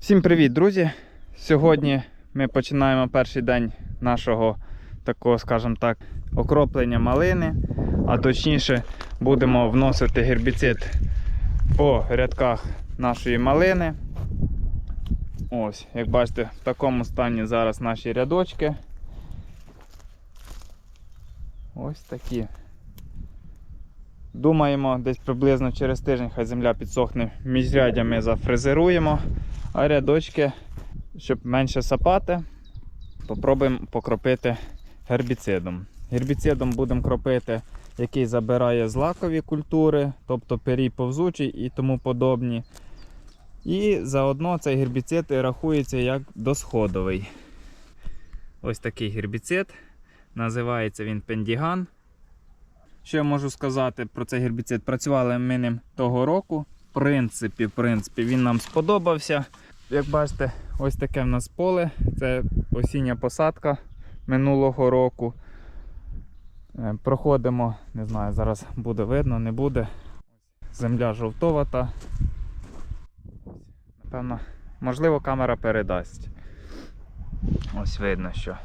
Всім привіт, друзі! Сьогодні ми починаємо перший день нашого такого, скажімо так, окроплення малини. А точніше, будемо вносити гербіцид по рядках нашої малини. Ось, як бачите, в такому стані зараз наші рядочки. Ось такі. Думаємо, десь приблизно через тиждень хай земля підсохне, міжрядя ми зафрезеруємо, а рядочки, щоб менше сапати, попробуємо покропити гербіцидом. Гербіцидом будемо кропити, який забирає злакові культури, тобто перій повзучий і тому подобні. І заодно цей гербіцид рахується як досходовий. Ось такий гербіцид. Називається він пендіган. Що я можу сказати про цей гербіцид? Працювали ми ним того року. Принципі, принципі, він нам сподобався. Як бачите, ось таке в нас поле. Це осіння посадка минулого року. Е, Проходимо, не знаю, зараз буде видно, не буде. Земля жовтовата. Напевно, можливо, камера передасть. Ось видно, що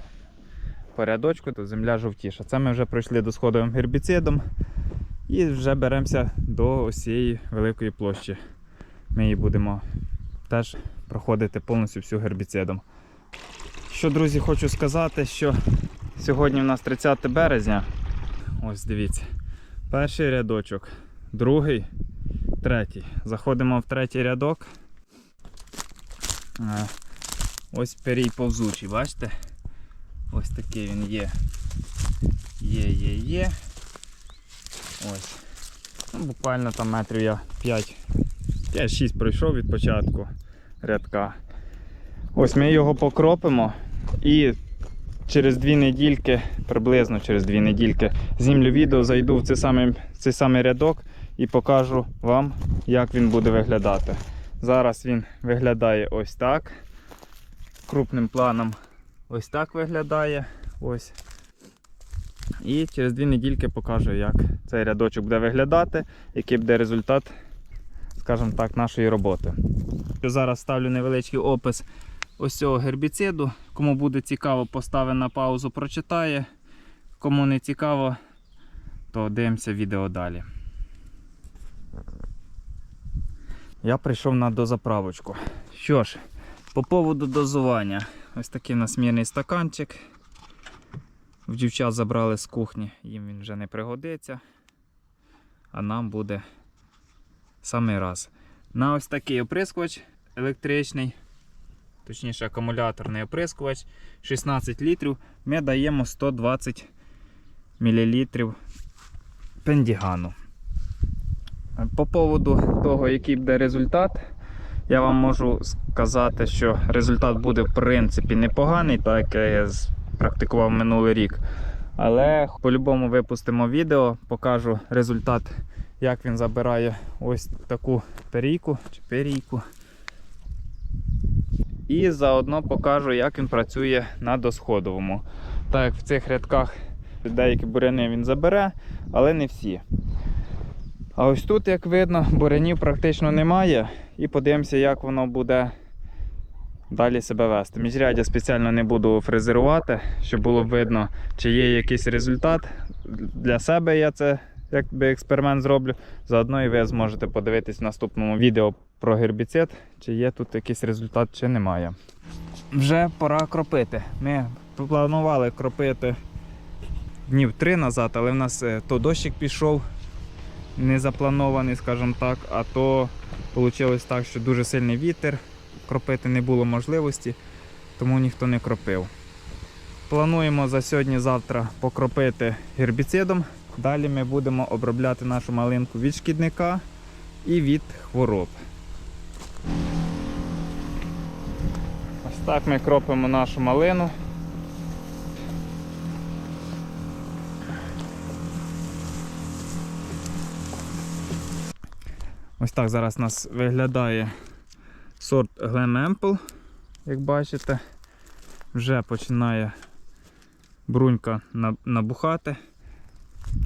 по рядочку, то земля жовтіша. Це ми вже пройшли досходовим гербіцидом і вже беремося до ось великої площі. Ми її будемо теж проходити повністю всю гербіцидом. Що, друзі, хочу сказати, що сьогодні у нас 30 березня. Ось дивіться. Перший рядочок, другий, третій. Заходимо в третій рядок. Е, Ось перій повзучий, бачите? Ось такий він є. Є, є, є. Ось. Ну, буквально там метрів я 5, 5-6 пройшов від початку рядка. Ось ми його покропимо і через дві недільки, приблизно через дві недільки, знімлю відео, зайду в цей самий, цей самий рядок і покажу вам, як він буде виглядати. Зараз він виглядає ось так. Крупним планом Ось так виглядає. Ось. І через дві недільки покажу, як цей рядочок буде виглядати, який буде результат, скажімо так, нашої роботи. Зараз ставлю невеличкий опис ось цього гербіциду. Кому буде цікаво, поставить на паузу, прочитає. Кому не цікаво, то дивимося відео далі. Я прийшов на дозаправочку. Що ж, по поводу дозування. Ось такий у нас мірний стаканчик. В дівчат забрали з кухні, їм він вже не пригодиться. А нам буде самий раз. На ось такий оприскувач електричний, точніше акумуляторний оприскувач 16 літрів. Ми даємо 120 мл пендігану. По поводу того, який буде результат, я вам можу сказати, що результат буде в принципі непоганий, так як практикував минулий рік. Але по-любому випустимо відео, покажу результат, як він забирає ось таку перійку чи перійку. І заодно покажу, як він працює на досходовому. Так як в цих рядках деякі буряни він забере, але не всі. А ось тут, як видно, бурянів практично немає. І подивимося, як воно буде далі себе вести. Міжрядя спеціально не буду фрезерувати, щоб було видно, чи є якийсь результат. Для себе я це якби експеримент зроблю. Заодно і ви зможете подивитись в наступному відео про гербіцид, чи є тут якийсь результат, чи немає. Вже пора кропити. Ми планували кропити днів три назад, але в нас е, то дощик пішов не запланований, скажімо так, а то вийшло так, що дуже сильний вітер, кропити не було можливості, тому ніхто не кропив. Плануємо за сьогодні-завтра покропити гербіцидом. Далі ми будемо обробляти нашу малинку від шкідника і від хвороб. Ось так ми кропимо нашу малину. Ось так зараз у нас виглядає сорт Glen Ample, як бачите. Вже починає брунька набухати.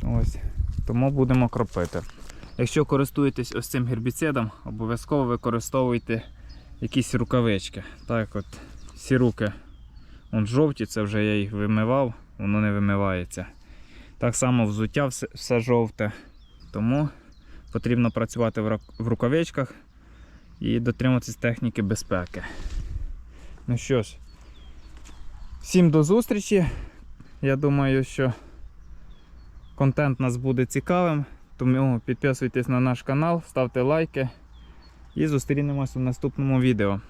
Ось. Тому будемо кропити. Якщо користуєтесь ось цим гербіцидом, обов'язково використовуйте якісь рукавички. Так от всі руки он жовті, це вже я їх вимивав, воно не вимивається. Так само взуття все, все жовте. Тому потрібно працювати в рукавичках і дотримуватись техніки безпеки. Ну що ж, всім до зустрічі. Я думаю, що контент нас буде цікавим. Тому підписуйтесь на наш канал, ставте лайки і зустрінемось у наступному відео.